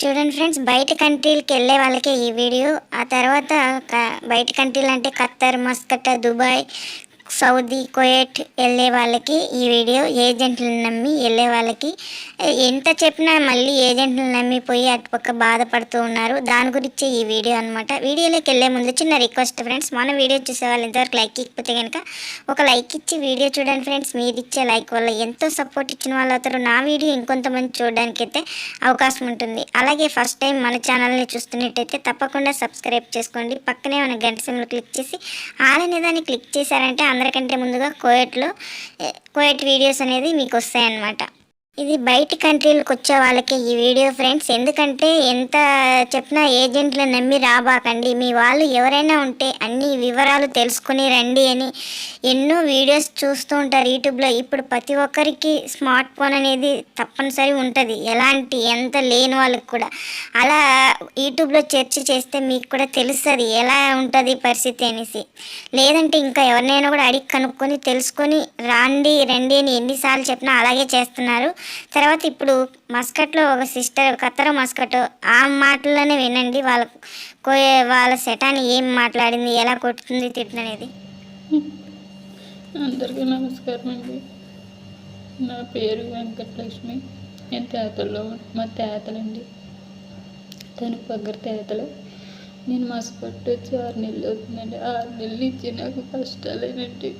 చూడండి ఫ్రెండ్స్ బయట కంట్రీలకి వెళ్ళే వాళ్ళకి ఈ వీడియో. ఆ తర్వాత బయట కంట్రీలు అంటే Qatar Muscat Dubai Saudi Kuwait వెళ్ళే వాళ్ళకి ఈ వీడియో ఏజెంట్లను నమ్మి వెళ్ళే వాళ్ళకి ఎంత చెప్పినా మళ్ళీ ఏజెంట్లను నమ్మిపోయి అటుపక్క బాధపడుతూ ఉన్నారు. దాని గురించి ఈ వీడియో అనమాట వీడియోలోకి వెళ్ళే ముందు చిన్న రిక్వెస్ట్ ఫ్రెండ్స్ మన వీడియో చూసే వాళ్ళు ఇంతవరకు లైక్ ఇకపోతే కనుక ఒక లైక్ ఇచ్చి వీడియో చూడండి ఫ్రెండ్స్. మీరు ఇచ్చే లైక్ వల్ల ఎంతో సపోర్ట్ ఇచ్చిన వాళ్ళు అవుతారు. నా వీడియో ఇంకొంతమంది చూడడానికి అయితే అవకాశం ఉంటుంది. అలాగే ఫస్ట్ టైం మన ఛానల్ని చూస్తున్నట్టయితే తప్పకుండా సబ్స్క్రైబ్ చేసుకోండి. పక్కనే మన గంట సింబల్ క్లిక్ చేసి ఆల్ అనే దాన్ని క్లిక్ చేశారంటే అందరికంటే ముందుగా కోయట్లో కోయట్ వీడియోస్ అనేది మీకు వస్తాయన్నమాట. ఇది బయట కంట్రీలకు వచ్చే వాళ్ళకి ఈ వీడియో ఫ్రెండ్స్. ఎందుకంటే ఎంత చెప్పినా ఏజెంట్లు నమ్మి రాబాకండి. మీ వాళ్ళు ఎవరైనా ఉంటే అన్ని వివరాలు తెలుసుకుని రండి అని ఎన్నో వీడియోస్ చూస్తూ ఉంటారు యూట్యూబ్లో. ఇప్పుడు ప్రతి ఒక్కరికి స్మార్ట్ ఫోన్ అనేది తప్పనిసరి ఉంటుంది. ఎలాంటి ఎంత లేని వాళ్ళకి కూడా. అలా యూట్యూబ్లో చర్చ చేస్తే మీకు కూడా తెలుస్తుంది ఎలా ఉంటుంది పరిస్థితి అనేసి. లేదంటే ఇంకా ఎవరినైనా కూడా అడిగి కనుక్కొని తెలుసుకొని రాండి రండి అని ఎన్నిసార్లు చెప్పినా అలాగే చేస్తున్నారు. తర్వాత ఇప్పుడు మస్కట్లో ఒక సిస్టర్ కత్తర మస్కట్ ఆ మాటల్లోనే వినండి. వాళ్ళ కోయే వాళ్ళ సెటాని ఏం మాట్లాడింది ఎలా కొట్టుతుంది తిట్టింది అనేది అందరికీ నమస్కారం అండి. నా పేరు వెంకటలక్ష్మి. నేను తేతల్లో మా తేతలండి. తను పగ్గర తేతలు. నేను మసపట్టు వచ్చి ఆరు నెలలు అవుతుందండి. ఆరు నెలలు ఇచ్చి నాకు కష్టాలేనండి.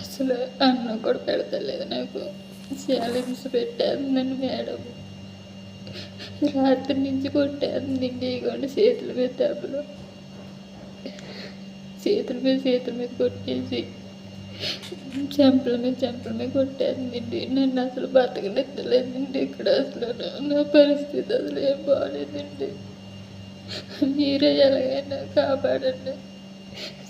అసలు అన్నం కూడా పెడతలేదు నాకు. చాలా పెట్టాను నన్ను మేడం. రాత్రి నుంచి కొట్టేస్తుంది ఇదిగోండి చేతుల మీద దెబ్బలు చేతుల మీద చేతుల మీద కొట్టేసి చెంపల మీద చెంపల మీద కొట్టేసిందండి నన్ను అసలు బతకనెత్తలేదండి ఇక్కడ అసలు. నా పరిస్థితి అసలు ఏం బాగాలేదండి మీరే ఎలాగైనా కాపాడండి.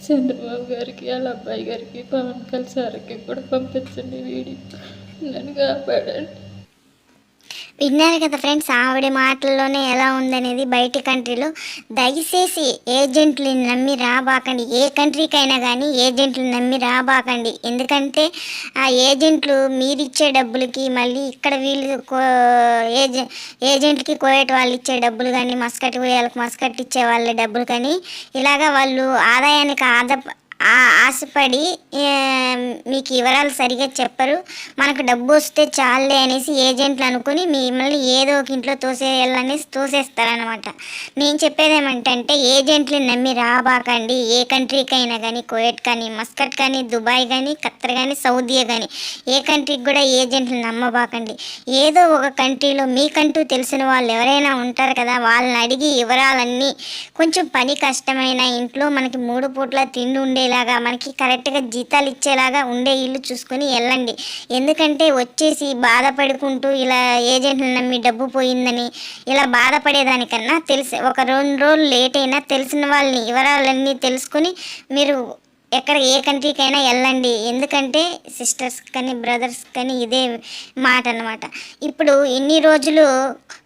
చంద్రబాబు గారికి వాళ్ళ అబ్బాయి గారికి పవన్ కళ్యాణ్ సార్కి కూడా పంపించండి వీడియో. నన్ను కాపాడండి. విన్నారు కదా ఫ్రెండ్స్ ఆవిడ మాటల్లోనే ఎలా ఉందనేది బయట కంట్రీలో. దయచేసి ఏజెంట్లు నమ్మి రాబాకండి. ఏ కంట్రీకైనా కానీ ఏజెంట్లు నమ్మి రాబాకండి. ఎందుకంటే ఆ ఏజెంట్లు మీరిచ్చే డబ్బులకి మళ్ళీ ఇక్కడ వీళ్ళు కో ఏజె ఏజెంట్కి కోయట వాళ్ళు ఇచ్చే డబ్బులు కానీ మస్కట్ వాళ్ళకి మస్కట్ ఇచ్చే వాళ్ళ డబ్బులు కానీ ఇలాగా వాళ్ళు ఆదాయానికి ఆదా ఆశపడి మీకు వివరాలు సరిగా చెప్పరు. మనకు డబ్బు వస్తే చాలే అనేసి ఏజెంట్లు అనుకుని మిమ్మల్ని ఏదో ఒక ఇంట్లో తోసేయాలనేసి తోసేస్తారనమాట నేను చెప్పేది ఏమంటంటే ఏజెంట్లు నమ్మి రాబాకండి. ఏ కంట్రీకైనా కానీ కోయట్ కానీ మస్కట్ కానీ దుబాయ్ కానీ ఖత్తర్ కానీ సౌదీ కానీ ఏ కంట్రీకి కూడా ఏజెంట్లు నమ్మబాకండి. ఏదో ఒక కంట్రీలో మీకంటూ తెలిసిన వాళ్ళు ఎవరైనా ఉంటారు కదా వాళ్ళని అడిగి వివరాలన్నీ కొంచెం పని కష్టమైన ఇంట్లో మనకి మూడు పూట్ల తిండి ఉండేలాగా మనకి కరెక్ట్గా జీతాలు ఇచ్చేలాగా ఉండే ఇల్లు చూసుకొని వెళ్ళండి. ఎందుకంటే వచ్చేసి బాధపడుకుంటూ ఇలా ఏజెంట్లు నమ్మి డబ్బు పోయిందని ఇలా బాధపడేదానికన్నా తెలిసి ఒక రెండు రోజులు లేట్ అయినా తెలిసిన వాళ్ళని వివరాలన్నీ తెలుసుకొని మీరు ఎక్కడ ఏ కంట్రీకైనా వెళ్ళండి. ఎందుకంటే సిస్టర్స్ కానీ బ్రదర్స్ కానీ ఇదే మాట అన్నమాట ఇప్పుడు ఇన్ని రోజులు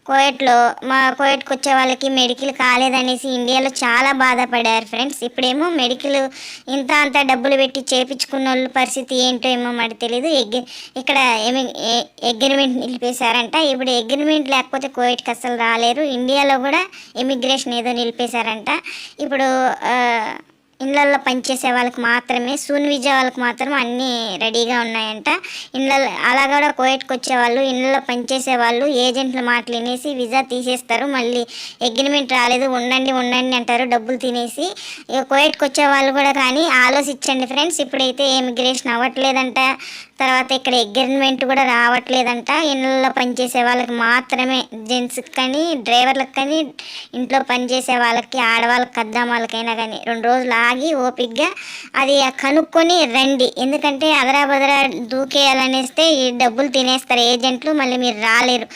కోయట్లో మా కోయట్కి వచ్చే వాళ్ళకి మెడికల్ కాలేదనేసి ఇండియాలో చాలా బాధపడారు ఫ్రెండ్స్. ఇప్పుడేమో మెడికల్ ఇంత అంత డబ్బులు పెట్టి చేపించుకున్న వాళ్ళ పరిస్థితి ఏంటో ఏమో మరి తెలియదు ఎగ్ ఇక్కడ ఏమి అగ్రిమెంట్ నిలిపేశారంట. ఇప్పుడు అగ్రిమెంట్ లేకపోతే కోయట్కి అసలు రాలేరు. ఇండియాలో కూడా ఇమిగ్రేషన్ ఏదో నిలిపేశారంట. ఇప్పుడు ఇళ్ళల్లో పనిచేసే వాళ్ళకి మాత్రమే సూన్ విజయ వాళ్ళకి మాత్రం అన్నీ రెడీగా ఉన్నాయంట. ఇళ్ళల్లో అలా కూడా కోయట్కి వచ్చేవాళ్ళు ఇళ్ళల్లో పనిచేసే వాళ్ళు ఏజెంట్ల మాటలు వినేసి వీసా తీసేస్తారు. మళ్ళీ అగ్రిమెంట్ రాలేదు ఉండండి ఉండండి అంటారు డబ్బులు తినేసి. ఇక కోయట్కి వచ్చే వాళ్ళు కూడా కానీ ఆలోచించండి ఫ్రెండ్స్ ఇప్పుడైతే ఇమిగ్రేషన్ అవ్వట్లేదంట. తర్వాత ఇక్కడ అగ్రిమెంట్ కూడా రావట్లేదంట. ఇళ్ళల్లో పనిచేసే వాళ్ళకి మాత్రమే జెంట్స్కి కానీ డ్రైవర్లకు కానీ ఇంట్లో పనిచేసే వాళ్ళకి ఆడవాళ్ళకి కద్దామాలకైనా కానీ రెండు రోజులు ఆగి ఓపిక్గా అది కనుక్కొని రండి. ఎందుకంటే అదరా బదరా దూకేయాలనేస్తే ఈ డబ్బులు తినేస్తారు. ఏజెంట్లు మళ్ళీ మీరు రాలేరు.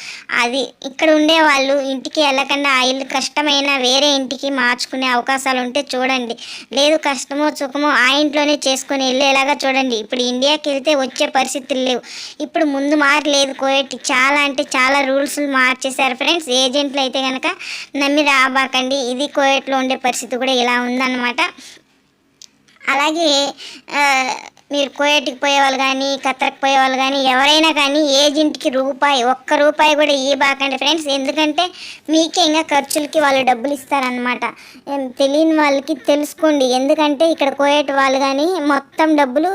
అది ఇక్కడ ఉండే వాళ్ళు ఇంటికి వెళ్ళకుండా ఆ ఇల్లు కష్టమైన వేరే ఇంటికి మార్చుకునే అవకాశాలు ఉంటే చూడండి. లేదు కష్టమో సుఖమో ఆ ఇంట్లోనే చేసుకుని వెళ్ళేలాగా చూడండి. ఇప్పుడు ఇండియాకి వెళ్తే వచ్చే పరిస్థితులు లేవు. ఇప్పుడు ముందు మారలేదు కోయట్. చాలా అంటే చాలా రూల్స్ మార్చేశారు ఫ్రెండ్స్. ఏజెంట్లు అయితే కనుక నమ్మి రాబాకండి. ఇది కోయట్లో ఉండే పరిస్థితి కూడా ఇలా ఉందన్నమాట. అలాగే మీరు కోయటికి పోయేవాళ్ళు కానీ కత్తరకు పోయేవాళ్ళు కానీ ఎవరైనా కానీ ఏజెంట్కి రూపాయి ఒక్క రూపాయి కూడా ఇవ్వబాకండి ఫ్రెండ్స్. ఎందుకంటే మీకే ఇంకా ఖర్చులకి వాళ్ళు డబ్బులు ఇస్తారనమాట తెలియని వాళ్ళకి తెలుసుకోండి. ఎందుకంటే ఇక్కడ కోయేటి వాళ్ళు కానీ మొత్తం డబ్బులు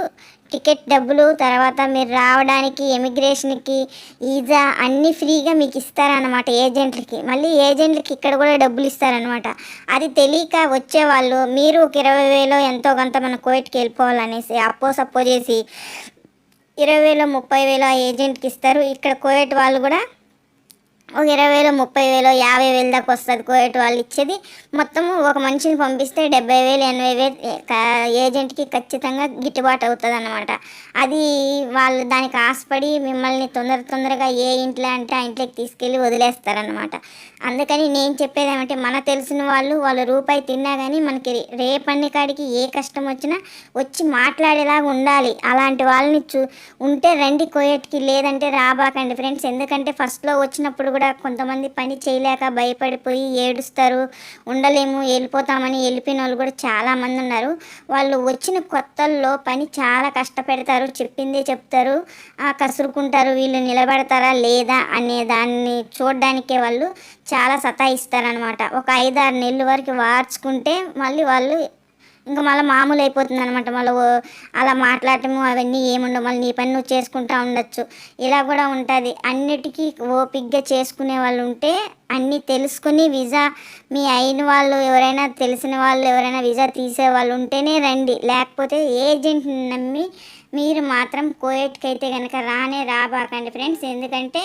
టికెట్ డబ్బులు తర్వాత మీరు రావడానికి ఎమిగ్రేషన్కి ఈజా అన్నీ ఫ్రీగా మీకు ఇస్తారనమాట ఏజెంట్లకి. మళ్ళీ ఏజెంట్లకి ఇక్కడ కూడా డబ్బులు ఇస్తారనమాట అది తెలియక వచ్చేవాళ్ళు మీరు ఒక ఇరవై వేలో ఎంతో కొంత మన కోవిడ్కి వెళ్ళిపోవాలనేసి అప్పో సప్పో చేసి ఇరవై వేలో ముప్పై వేలో ఆ ఏజెంట్కి ఇస్తారు. ఇక్కడ కోవిడ్ వాళ్ళు కూడా ఒక ఇరవై వేలు ముప్పై వేలు యాభై వేలు దాకా వస్తుంది కోయట్ వాళ్ళు ఇచ్చేది. మొత్తము ఒక మనిషిని పంపిస్తే డెబ్బై వేలు ఎనభై వేలు ఏజెంట్కి ఖచ్చితంగా గిట్టుబాటు అవుతుంది అనమాట అది వాళ్ళు దానికి ఆశపడి మిమ్మల్ని తొందర తొందరగా ఏ ఇంట్లో అంటే ఆ ఇంట్లోకి తీసుకెళ్ళి వదిలేస్తారనమాట అందుకని నేను చెప్పేది ఏమంటే మన తెలిసిన వాళ్ళు వాళ్ళు రూపాయి తిన్నా కానీ మనకి రేపన్ని కాడికి ఏ కష్టం వచ్చినా వచ్చి మాట్లాడేలాగా ఉండాలి. అలాంటి వాళ్ళని చూ ఉంటే రండి కోయట్కి లేదంటే రాబాకండి ఫ్రెండ్స్. ఎందుకంటే ఫస్ట్లో వచ్చినప్పుడు కూడా కొంతమంది పని చేయలేక భయపడిపోయి ఏడుస్తారు. ఉండలేము వెళ్ళిపోతామని వెళ్ళిపోయిన వాళ్ళు కూడా చాలామంది ఉన్నారు. వాళ్ళు వచ్చిన కొత్తల్లో పని చాలా కష్టపెడతారు చెప్పిందే చెప్తారు. ఆ, కసురుకుంటారు వీళ్ళు నిలబడతారా లేదా అనే దాన్ని చూడడానికే వాళ్ళు చాలా సతాయిస్తారనమాట ఒక ఐదారు నెలల వరకు వార్చుకుంటే మళ్ళీ వాళ్ళు ఇంకా మళ్ళీ మామూలు అయిపోతుంది అనమాట మళ్ళీ ఓ- అలా మాట్లాడటము అవన్నీ ఏముండవు. మళ్ళీ నీ పని నువ్వు చేసుకుంటా ఉండొచ్చు. ఇలా కూడా ఉంటుంది. అన్నిటికీ ఓపిక్గా చేసుకునే వాళ్ళు ఉంటే అన్నీ తెలుసుకుని వీసా మీ అయిన వాళ్ళు ఎవరైనా తెలిసిన వాళ్ళు ఎవరైనా వీసా తీసే వాళ్ళు ఉంటేనే రండి. లేకపోతే ఏజెంట్ని నమ్మి మీరు మాత్రం కోయట్కి అయితే కనుక రానే రాబాకండి ఫ్రెండ్స్. ఎందుకంటే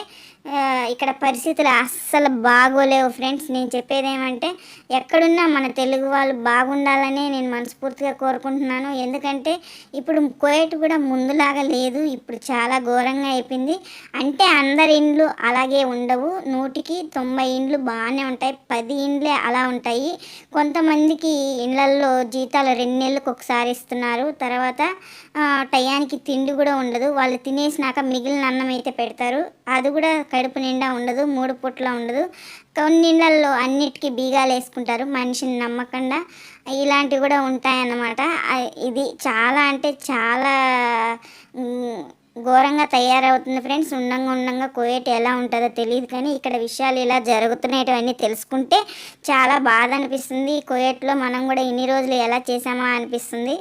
ఇక్కడ పరిస్థితులు అస్సలు బాగోలేవు ఫ్రెండ్స్. నేను చెప్పేది ఏమంటే ఎక్కడున్నా మన తెలుగు వాళ్ళు బాగుండాలనే నేను మనస్ఫూర్తిగా కోరుకుంటున్నాను. ఎందుకంటే ఇప్పుడు కోయట్ కూడా ముందులాగా లేదు. ఇప్పుడు చాలా ఘోరంగా అయిపోయింది. అంటే అందరి ఇండ్లు అలాగే ఉండవు. నూటికి తొంభై ఇండ్లు బాగానే ఉంటాయి. పది ఇండ్లే అలా ఉంటాయి. కొంతమందికి ఇండ్లల్లో జీతాలు రెండు నెలలకు ఒకసారి ఇస్తున్నారు. తర్వాత టయానికి తిండి కూడా ఉండదు. వాళ్ళు తినేసినాక మిగిలిన అన్నం అయితే పెడతారు. అది కూడా కడుపు నిండా ఉండదు మూడు పూట్ల ఉండదు. కొన్ని ఇళ్ళల్లో అన్నిటికీ బీగాలు వేసుకుంటారు. మనిషిని నమ్మకుండా ఇలాంటివి కూడా ఉంటాయన్నమాట. ఇది చాలా అంటే చాలా ఘోరంగా తయారవుతుంది ఫ్రెండ్స్. ఉండంగా ఉండంగా కోయేటి ఎలా ఉంటుందో తెలియదు కానీ ఇక్కడ విషయాలు ఇలా జరుగుతున్నాయని తెలుసుకుంటే చాలా బాధ అనిపిస్తుంది. కోయేట్లో మనం కూడా ఇన్ని రోజులు ఎలా చేసామా అనిపిస్తుంది.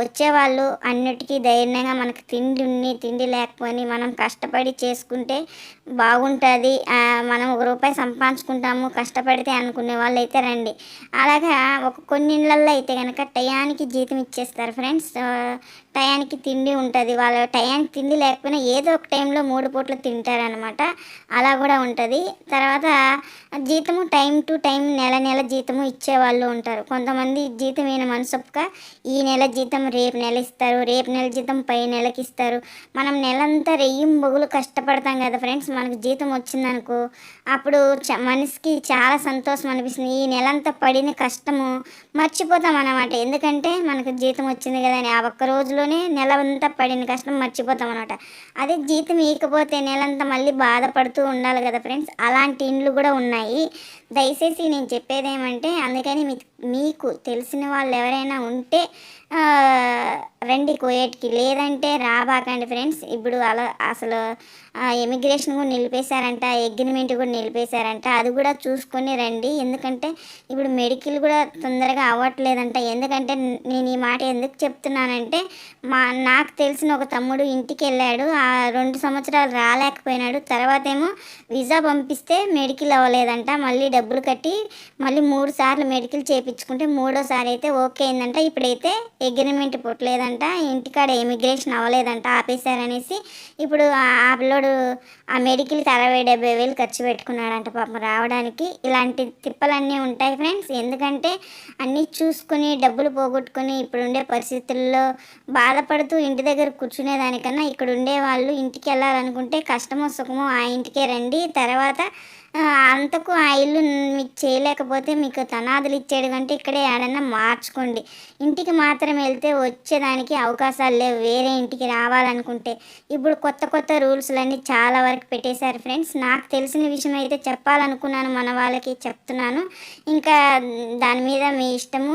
వచ్చేవాళ్ళు అన్నిటికీ ధైర్యంగా మనకు తిండి ఉన్ని తిండి లేకపోని మనం కష్టపడి చేసుకుంటే బాగుంటుంది. మనం ఒక రూపాయి సంపాదించుకుంటాము కష్టపడితే అనుకునే వాళ్ళు అయితే రండి. అలాగా ఒక కొన్ని ఇళ్ళల్లో అయితే కనుక టయానికి జీతం ఇచ్చేస్తారు ఫ్రెండ్స్. టయానికి తిండి ఉంటుంది. వాళ్ళ టయానికి తిండి లేకపోయినా ఏదో ఒక టైంలో మూడు పూట్లు తింటారనమాట అలా కూడా ఉంటుంది. తర్వాత జీతము టైం టు టైం నెల నెల జీతము ఇచ్చేవాళ్ళు ఉంటారు. కొంతమంది జీతం అయిన మనసొప్పుక ఈ నెల జీతం రేపు నెల ఇస్తారు. రేపు నెల జీతం పై నెలకి ఇస్తారు. మనం నెలంతా రెయ్యం బొగులు కష్టపడతాం కదా ఫ్రెండ్స్. మనకు జీతం వచ్చిందనుకో అప్పుడు చ మనసుకి చాలా సంతోషం అనిపిస్తుంది. ఈ నెలంతా పడిన కష్టము మర్చిపోతాం అన్నమాట. ఎందుకంటే మనకు జీతం వచ్చింది కదా అని. ఆ ఒక్క రోజులోనే నెల అంతా పడిన కష్టం మర్చిపోతాం. అనమాట అదే జీతం ఇకపోతే నెలంతా మళ్ళీ బాధపడుతూ ఉండాలి కదా ఫ్రెండ్స్. అలాంటి ఇండ్లు కూడా ఉన్నాయి. దయచేసి నేను చెప్పేది ఏమంటే అందుకని మీకు తెలిసిన వాళ్ళు ఎవరైనా ఉంటే రండి కోయేట్కి. లేదంటే రాబాకండి ఫ్రెండ్స్. ఇప్పుడు అలా అసలు ఎమిగ్రేషన్ కూడా నిలిపేశారంట అగ్రిమెంట్ కూడా నిలిపేశారంట. అది కూడా చూసుకొని రండి. ఎందుకంటే ఇప్పుడు మెడికల్ కూడా తొందరగా అవ్వట్లేదంట. ఎందుకంటే నేను ఈ మాట ఎందుకు చెప్తున్నానంటే మా నాకు తెలిసిన ఒక తమ్ముడు ఇంటికి వెళ్ళాడు. ఆ రెండు సంవత్సరాలు రాలేకపోయినాడు. తర్వాత ఏమో వీసా పంపిస్తే మెడికల్ అవ్వలేదంట. మళ్ళీ డబ్బులు కట్టి మళ్ళీ మూడు సార్లు మెడికల్ చేయించుకుంటే మూడోసారి అయితే ఓకే అయిందంట. ఇప్పుడైతే అగ్రిమెంట్ పుట్టలేదంట. ఇంటికాడ ఇమిగ్రేషన్ అవ్వలేదంట. ఆపేశారనేసి ఇప్పుడు ఆ ఆ ఆ మెడికల్కి అరవై డెబ్బై వేలు ఖర్చు పెట్టుకున్నాడంట పాపం రావడానికి. ఇలాంటి తిప్పలన్నీ ఉంటాయి ఫ్రెండ్స్. ఎందుకంటే అన్నీ చూసుకుని డబ్బులు పోగొట్టుకుని ఇప్పుడు ఉండే పరిస్థితుల్లో బాధపడుతూ ఇంటి దగ్గర కూర్చునేదానికన్నా ఇక్కడ ఉండే వాళ్ళు ఇంటికి వెళ్ళాలనుకుంటే కష్టమో సుఖమో ఆ ఇంటికే రండి. తర్వాత అంతకు ఆ ఇల్లు మీకు చేయలేకపోతే మీకు తనాదులు ఇచ్చాడు కంటే ఇక్కడే ఏడన్నా మార్చుకోండి. ఇంటికి మాత్రం వెళ్తే వచ్చేదానికి అవకాశాలు లేవు. వేరే ఇంటికి రావాలనుకుంటే ఇప్పుడు కొత్త కొత్త రూల్స్లన్నీ చాలా వరకు పెట్టేశారు ఫ్రెండ్స్. నాకు తెలిసిన విషయం అయితే చెప్పాలనుకున్నాను మన వాళ్ళకి చెప్తున్నాను. ఇంకా దాని మీద మీ ఇష్టము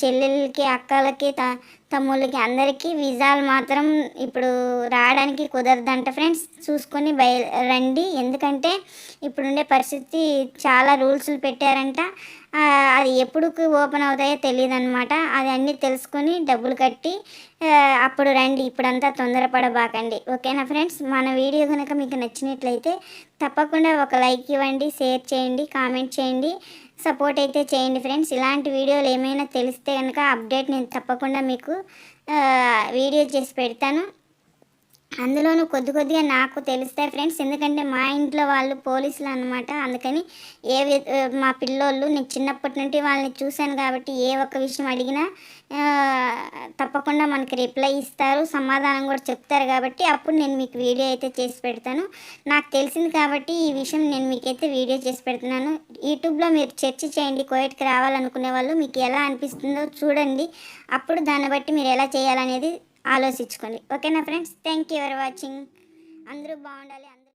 చెల్లెళ్ళకి అక్కలకి త తమ్ముళ్ళకి అందరికీ వీసాలు మాత్రం ఇప్పుడు రావడానికి కుదరదంట ఫ్రెండ్స్. చూసుకొని బయ రండి. ఎందుకంటే ఇప్పుడుండే పరిస్థితి చాలా రూల్స్లు పెట్టారంట. అది ఎప్పుడుకు ఓపెన్ అవుతాయో తెలియదు అనమాట అది అన్నీ తెలుసుకొని డబ్బులు కట్టి అప్పుడు రండి ఇప్పుడంతా తొందరపడబాకండి. ఓకేనా ఫ్రెండ్స్? మన వీడియో కనుక మీకు నచ్చినట్లయితే తప్పకుండా ఒక లైక్ ఇవ్వండి షేర్ చేయండి కామెంట్ చేయండి సపోర్ట్ అయితే చేయండి ఫ్రెండ్స్. ఇలాంటి వీడియోలు ఏమైనా తెలిస్తే కనుక అప్డేట్ నేను తప్పకుండా మీకు వీడియో చేసి పెడతాను. అందులోనూ కొద్ది కొద్దిగా నాకు తెలుస్తాయి ఫ్రెండ్స్. ఎందుకంటే మా ఇంట్లో వాళ్ళు పోలీసులు అనమాట అందుకని ఏ వి- మా పిల్లోళ్ళు నేను చిన్నప్పటి నుండి వాళ్ళని చూశాను కాబట్టి ఏ ఒక్క విషయం అడిగినా తప్పకుండా మనకి రిప్లై ఇస్తారు. సమాధానం కూడా చెప్తారు కాబట్టి అప్పుడు నేను మీకు వీడియో అయితే చేసి పెడతాను. నాకు తెలిసింది కాబట్టి ఈ విషయం నేను మీకైతే వీడియో చేసి పెడుతున్నాను. యూట్యూబ్లో మీరు చర్చ చేయండి కోయట్కి రావాలనుకునే వాళ్ళు మీకు ఎలా అనిపిస్తుందో చూడండి. అప్పుడు దాన్ని బట్టి మీరు ఎలా చేయాలనేది ఆలోచించుకోండి. ఓకేనా friends? Thank you for watching అందరూ బాగుండాలి అందరూ